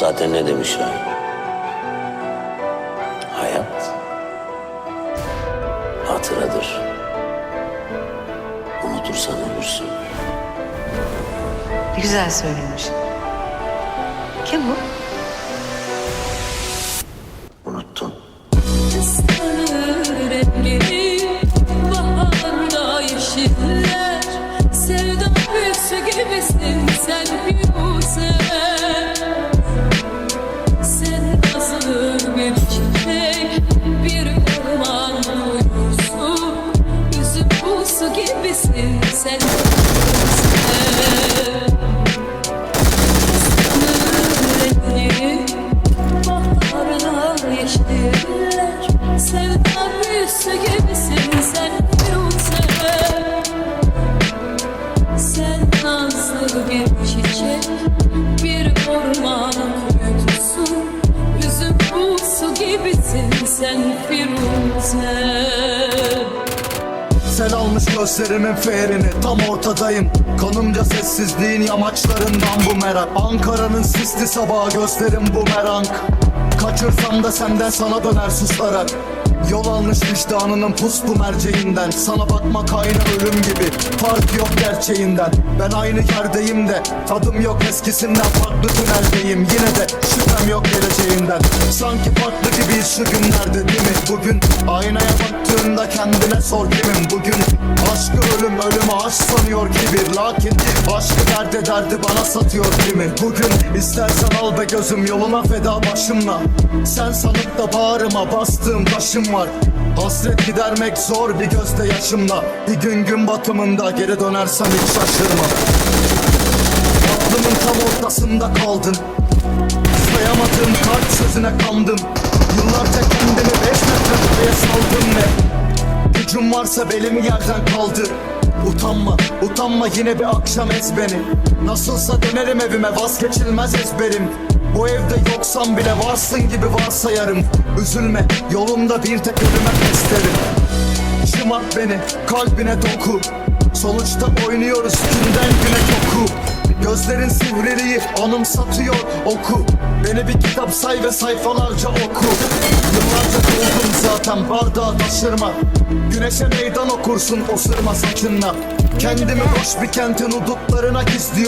Zaten ne demişler? Hayat hatıradır. Unutursan ölürsün. Ne güzel söylemiş. Kim bu? Unuttun. Sevda büyüsü gibisin sen Firuze gibisin sen Baharda yeşiller Sevda büyüsü gibisin sen Firuze Sen nazlı bir çiçek Bir orman kuytusu Yüzün buğsu gibisin sen Firuze Sel almış gözlerimin ferini. Tam ortadayım. Kanımca sessizliğin yamaçlarından bu merak. Ankara'nın sisli sabahı gözlerim bu merank Kaçırsam da senden sana döner suslarak Yol almış vicdanının puslu merceğinden. Sana bakmak aynı ölüm gibi. Fark yok gerçeğinden. Ben aynı yerdeyim de Tadım yok eskisinden. Farklı tüneldeyim Yine de şüphem yok geleceğinden. Sanki farklı gibiyiz şu günlerde değil mi? Bugün aynaya baktığında kendine sor kimim bugün Aşkı ölüm ölümü aşk sanıyor kibir Lakin aşkı derde derdi bana satıyor kimi Bugün istersen al be gözüm yoluna feda başımla. Sen sanıp da bağrıma bastığım var. Hasret gidermek zor bir gözde yaşımla Bir gün gün batımında geri dönersem hiç şaşırma. Aklımın tam ortasında kaldın. Sayamadığım kalp sözüne kandım. Yıllarca kendimi beş metre öteye saldım ve Gücüm varsa belim yerden kaldı. Utanma, utanma yine bir akşam ez beni Nasılsa dönerim evime vazgeçilmez ezberim Bu evde yoksam bile varsın gibi varsayarım. Üzülme yolumda bir tek ölüme peslerim Şımart beni kalbine doku. Sonuçta oynuyoruz günden güne koku Gözlerin sivriliği anımsatıyor oku. Beni bir kitap say ve sayfalarca oku. Yıllarca doldum zaten bardağı taşırma. Güneşe meydan okursun osırma saçınla. Kendimi boş bir kentin hudutlarına gizliyorum